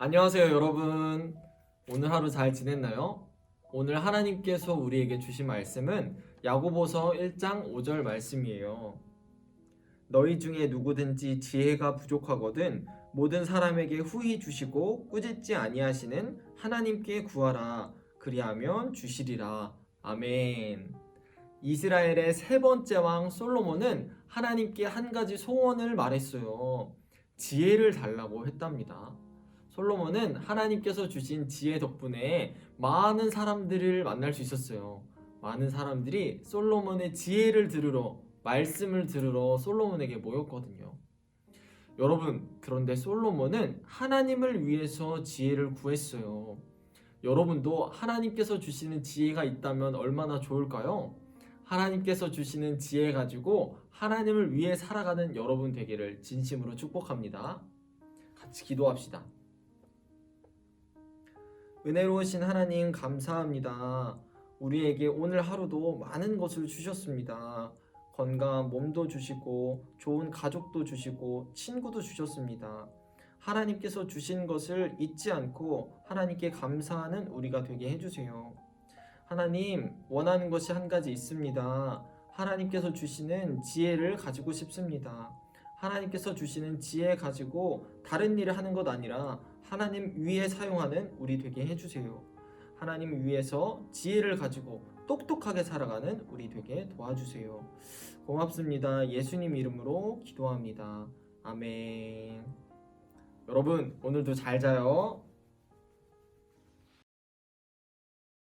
안녕하세요, 여러분. 오늘 하루 잘 지냈나요? 오늘 하나님께서 우리에게 주신 말씀은 야고보서 1장 5절 말씀이에요. 너희 중에 누구든지 지혜가 부족하거든 모든 사람에게 후히 주시고 꾸짖지 아니하시는 하나님께 구하라. 그리하면 주시리라. 아멘. 이스라엘의 세 번째 왕 솔로몬은 하나님께 한 가지 소원을 말했어요. 지혜를 달라고 했답니다. 솔로몬은 하나님께서 주신 지혜 덕분에 많은 사람들을 만날 수 있었어요. 많은 사람들이 솔로몬의 지혜를 들으러 말씀을 들으러 솔로몬에게 모였거든요. 여러분, 그런데 솔로몬은 하나님을 위해서 지혜를 구했어요. 여러분도 하나님께서 주시는 지혜가 있다면 얼마나 좋을까요? 하나님께서 주시는 지혜 가지고 하나님을 위해 살아가는 여러분 되기를 진심으로 축복합니다. 같이 기도합시다. 은혜로우신 하나님 감사합니다. 우리에게 오늘 하루도 많은 것을 주셨습니다. 건강한 몸도 주시고 좋은 가족도 주시고 친구도 주셨습니다. 하나님께서 주신 것을 잊지 않고 하나님께 감사하는 우리가 되게 해주세요. 하나님 원하는 것이 한 가지 있습니다. 하나님께서 주시는 지혜를 가지고 싶습니다. 하나님께서 주시는 지혜 가지고 다른 일을 하는 것 아니라 하나님 위에 사용하는 우리 되게 해주세요. 하나님 위에서 지혜를 가지고 똑똑하게 살아가는 우리 되게 도와주세요. 고맙습니다. 예수님 이름으로 기도합니다. 아멘. 여러분, 오늘도 잘 자요.